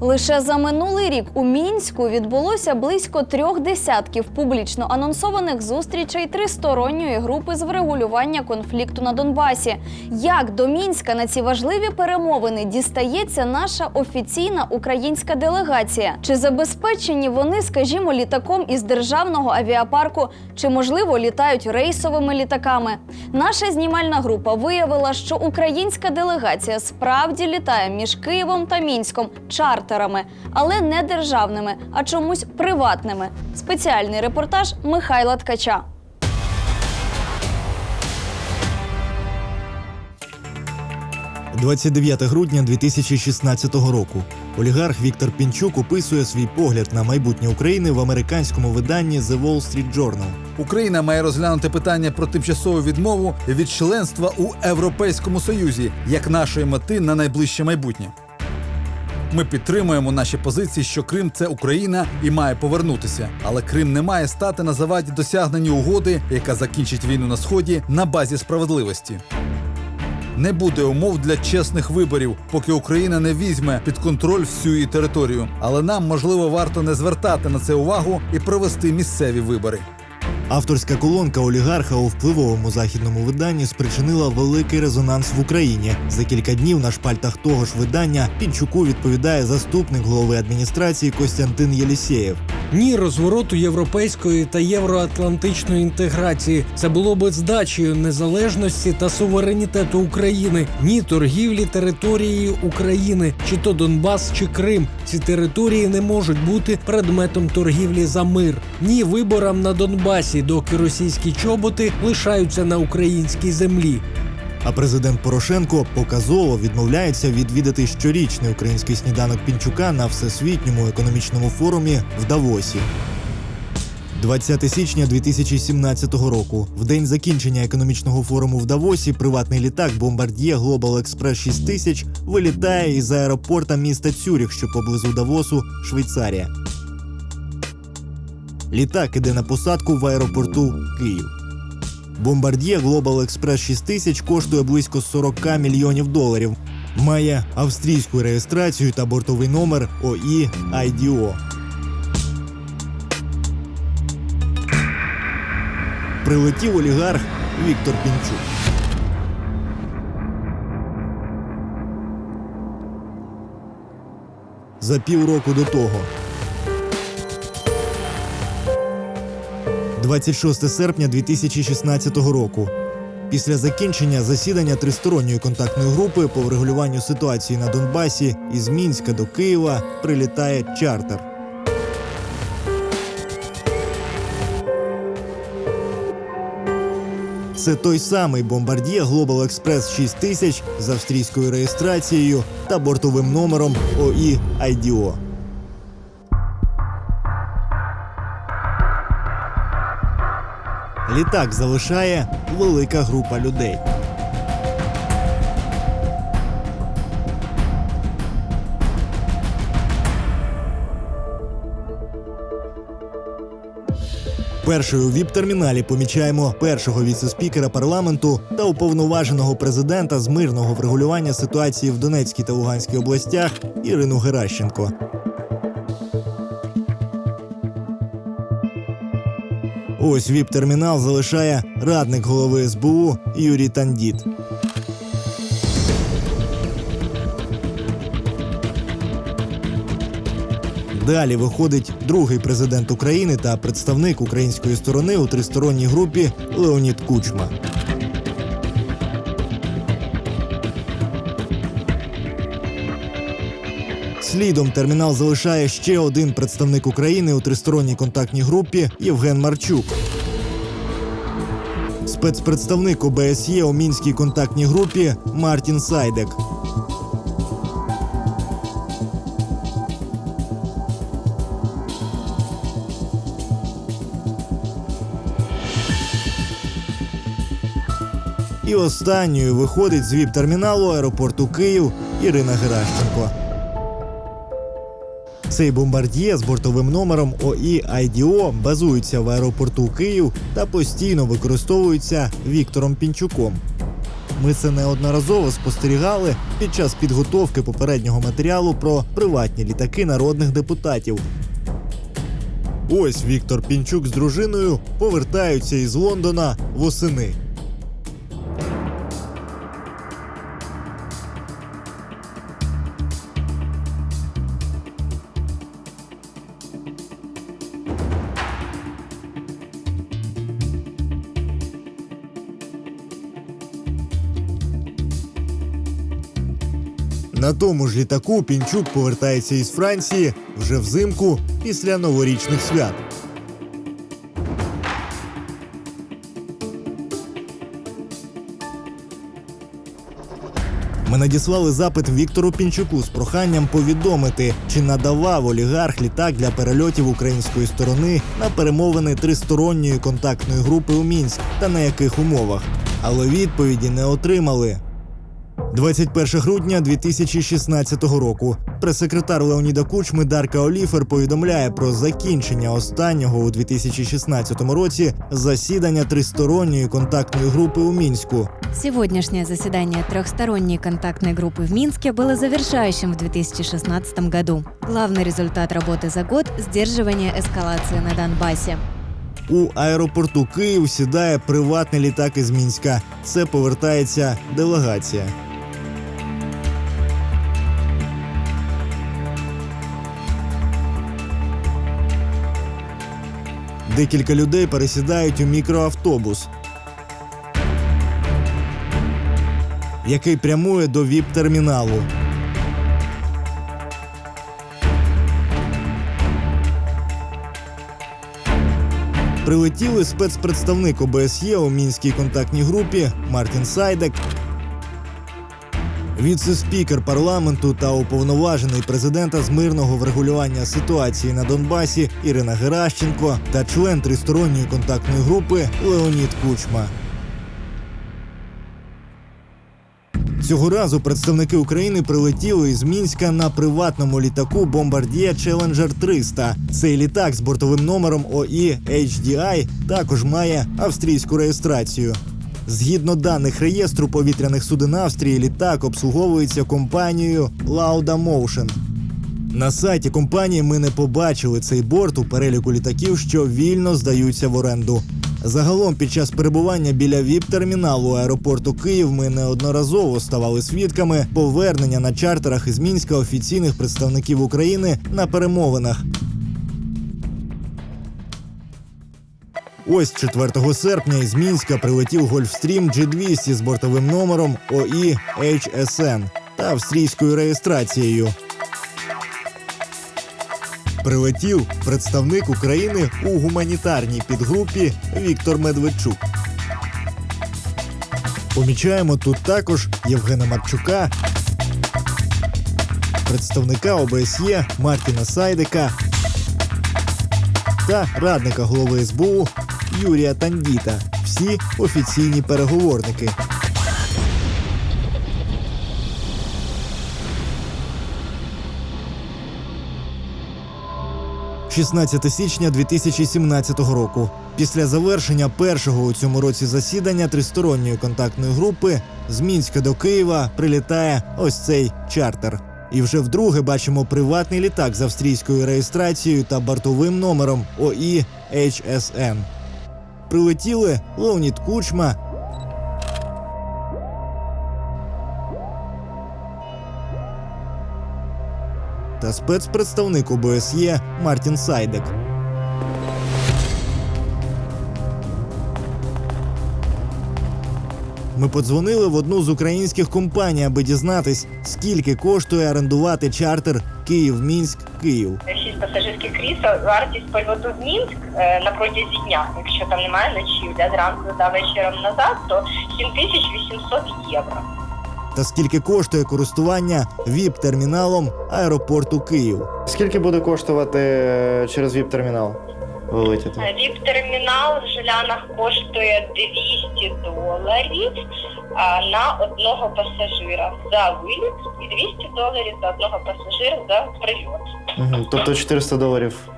Лише за минулий рік у мінську відбулося близько трьох десятків публічно анонсованих зустрічей тристоронньої групи з врегулювання конфлікту на Донбасі. Як до мінська на ці важливі перемовини дістається наша офіційна українська делегація? Чи забезпечені вони, скажімо, літаком із державного авіапарку, чи можливо літають рейсовими літаками? Наша знімальна група виявила, що українська делегація справді літає між Києвом та Мінськом чартерами, але не державними, а чомусь приватними. Спеціальний репортаж Михайла Ткача. – 29 грудня 2016 року. Олігарх Віктор Пінчук описує свій погляд на майбутнє України в американському виданні The Wall Street Journal. Україна має розглянути питання про тимчасову відмову від членства у Європейському Союзі як нашої мети на найближче майбутнє. Ми підтримуємо наші позиції, що Крим це Україна і має повернутися. Але Крим не має стати на заваді досягненню угоди, яка закінчить війну на сході на базі справедливості. Не буде умов для чесних виборів, поки Україна не візьме під контроль всю її територію. Але нам можливо варто не звертати на це увагу і провести місцеві вибори. Авторська колонка олігарха у впливовому західному виданні спричинила великий резонанс в Україні. За кілька днів на шпальтах того ж видання Пінчуку відповідає заступник голови адміністрації Костянтин Єлісєєв. Ні розвороту європейської та євроатлантичної інтеграції. Це було би здачею незалежності та суверенітету України, ні торгівлі територією України, чи то Донбас, чи Крим. Ці території не можуть бути предметом торгівлі за мир, ні виборам на Донбасі, доки російські чоботи лишаються на українській землі. А президент Порошенко показово відмовляється відвідати щорічний український сніданок Пінчука на всесвітньому економічному форумі в Давосі. 20 січня 2017 року, в день закінчення економічного форуму в Давосі, приватний літак Бомбард'є Global Express 6000 вилітає із аеропорта міста Цюріх, що поблизу Давосу, Швейцарія. Літак іде на посадку в аеропорту Київ. Бомбард'є Global Express 6000 коштує близько 40 мільйонів доларів. Має австрійську реєстрацію та бортовий номер ОІ IDO. Прилетів олігарх Віктор Пінчук. За півроку до того. 26 серпня 2016 року. Після закінчення засідання тристоронньої контактної групи по врегулюванню ситуації на Донбасі із Мінська до Києва прилітає чартер. Це той самий бомбард'є Global Express 6000 з австрійською реєстрацією та бортовим номером ОІ IDO. Літак залишає велика група людей. Першою у віп-терміналі помічаємо першого віце-спікера парламенту та уповноваженого президента з мирного врегулювання ситуації в Донецькій та Луганській областях Ірину Геращенко. Ось віп-термінал залишає радник голови СБУ Юрій Тандіт. Далі виходить другий президент України та представник української сторони у тристоронній групі Леонід Кучма. Слідом термінал залишає ще один представник України у тристоронній контактній групі Євген Марчук. Спецпредставник ОБСЄ у мінській контактній групі Мартін Сайдек. І останньою виходить з віп-терміналу аеропорту Київ Ірина Геращенко. Цей бомбард'є з бортовим номером ОІ IDO базується в аеропорту Київ та постійно використовується Віктором Пінчуком. Ми це неодноразово спостерігали під час підготовки попереднього матеріалу про приватні літаки народних депутатів. Ось Віктор Пінчук з дружиною повертаються із Лондона восени. На тому ж літаку Пінчук повертається із Франції вже взимку після новорічних свят. Ми надіслали запит Віктору Пінчуку з проханням повідомити, чи надавав олігарх літак для перельотів української сторони на перемовини тристоронньої контактної групи у Мінськ та на яких умовах. Але відповіді не отримали. 21 грудня 2016 року прес-секретар Леоніда Кучми Дарка Оліфер повідомляє про закінчення останнього у 2016 році засідання тристоронньої контактної групи у мінську. Сегодняшнее заседание трехсторонней контактной группы в Минске было завершающим в 2016 году. Главный результат работы за год – сдерживание эскалации на Донбассе. У аеропорту Київ сідає приватний літак із Мінська. Це повертається делегація. Декілька людей пересідають у мікроавтобус, який прямує до ВІП-терміналу. Прилетіли спецпредставник ОБСЄ у мінській контактній групі Мартін Сайдек, віце-спікер парламенту та уповноважений президента з мирного врегулювання ситуації на Донбасі Ірина Геращенко та член тристоронньої контактної групи Леонід Кучма. Цього разу представники України прилетіли із Мінська на приватному літаку Bombardier Challenger 300. Цей літак з бортовим номером ОІ HDI також має австрійську реєстрацію. Згідно даних реєстру повітряних суден Австрії, літак обслуговується компанією Lauda Motion. На сайті компанії ми не побачили цей борт у переліку літаків, що вільно здаються в оренду. Загалом, під час перебування біля ВІП-терміналу аеропорту Київ ми неодноразово ставали свідками повернення на чартерах із Мінська офіційних представників України на перемовинах. Ось 4 серпня із Мінська прилетів Гольфстрім G200 з бортовим номером ОІ HSN та австрійською реєстрацією. Прилетів представник України у гуманітарній підгрупі Віктор Медведчук. Помічаємо тут також Євгена Марчука, представника ОБСЄ Мартіна Сайдика та радника голови СБУ Юрія Тандіта. Всі офіційні переговорники. – 16 січня 2017 року. Після завершення першого у цьому році засідання тристоронньої контактної групи з Мінська до Києва прилітає ось цей чартер. І вже вдруге бачимо приватний літак з австрійською реєстрацією та бортовим номером ОІ HSN. Прилетіли Леонід Кучма, та спецпредставник ОБСЄ Мартін Сайдек. Ми подзвонили в одну з українських компаній, аби дізнатись, скільки коштує орендувати чартер Київ-Мінськ Київ. Шість пасажирських крісел, вартість польоту в Мінськ е, на протязі дня, якщо там немає ночів, для зранку та вечором назад, то 7800 євро. Та скільки коштує користування ВІП-терміналом аеропорту Київ. Скільки буде коштувати е, через ВІП-термінал вилетіти? Е, Віп-термінал в Жилянах коштує 200 доларів а, на одного пасажира за виліт і 200 доларів за одного пасажира за прильот. Угу. Тобто 400 доларів.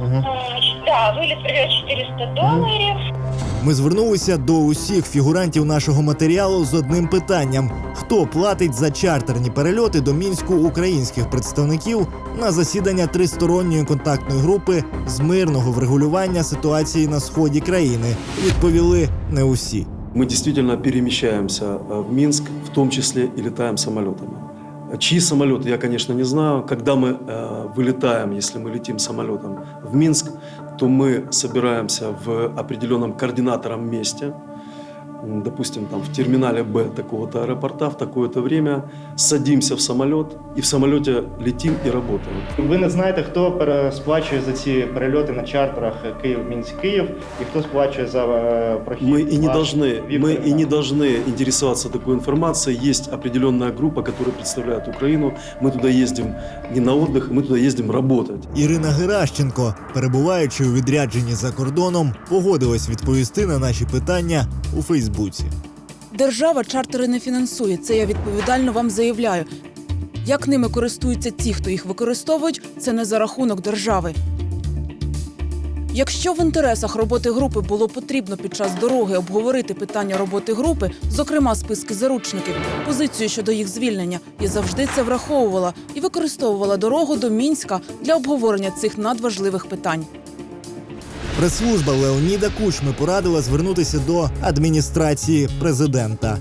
Угу. Е, Да, виліт прильот 400 доларів. Ми звернулися до усіх фігурантів нашого матеріалу з одним питанням: хто платить за чартерні перельоти до мінську українських представників на засідання тристоронньої контактної групи з мирного врегулювання ситуації на сході країни? Відповіли не усі. Мы действительно перемещаемся э, в Минск, в том числе и летаем самолетами. Чьи самолеты, я, конечно, не знаю. Когда мы э, вылетаем, если мы летим самолетом в Минск, то мы собираемся в определенном координатором месте, допустим, там в терминале Б такого-то аэропорта в такое-то время, садимся в самолет и в самолете летим и работаем. Ви не знаєте, хто пере- сплачує за ці перельоти на чартерах Київ, Мінськ, Київ і хто сплачує за е, прохід. Мы и не ваш должны, в мы и не термінал? должны интересоваться такой информацией. Есть определенная группа, которая представляет Украину. Мы туда ездим не на отдых, мы туда ездим работать. Ірина Геращенко, перебуваючи у відрядженні за кордоном, погодилась відповісти на наші питання у Фейсбуці. Держава чартери не фінансує. Це я відповідально вам заявляю. Як ними користуються ті, хто їх використовують, це не за рахунок держави. Якщо в інтересах роботи групи було потрібно під час дороги обговорити питання роботи групи, зокрема списки заручників, позицію щодо їх звільнення, я завжди це враховувала і використовувала дорогу до мінська для обговорення цих надважливих питань. Прес-служба Леоніда Кучми порадила звернутися до адміністрації президента.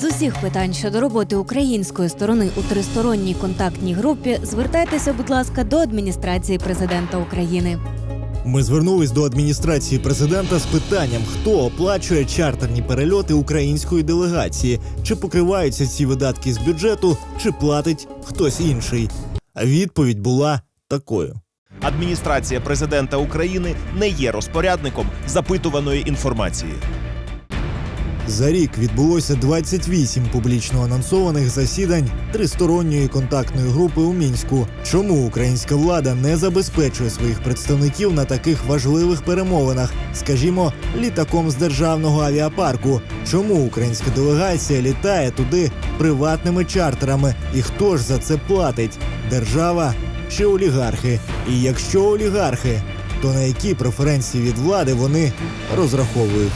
З усіх питань щодо роботи української сторони у тристоронній контактній групі звертайтеся, будь ласка, до адміністрації президента України. Ми звернулись до адміністрації президента з питанням, хто оплачує чартерні перельоти української делегації, чи покриваються ці видатки з бюджету, чи платить хтось інший. А відповідь була такою. Адміністрація президента України не є розпорядником запитуваної інформації. За рік відбулося 28 публічно анонсованих засідань тристоронньої контактної групи у мінську. Чому українська влада не забезпечує своїх представників на таких важливих перемовинах, скажімо, літаком з державного авіапарку? Чому українська делегація літає туди приватними чартерами? І хто ж за це платить? Держава чи олігархи? І якщо олігархи, то на які преференції від влади вони розраховують?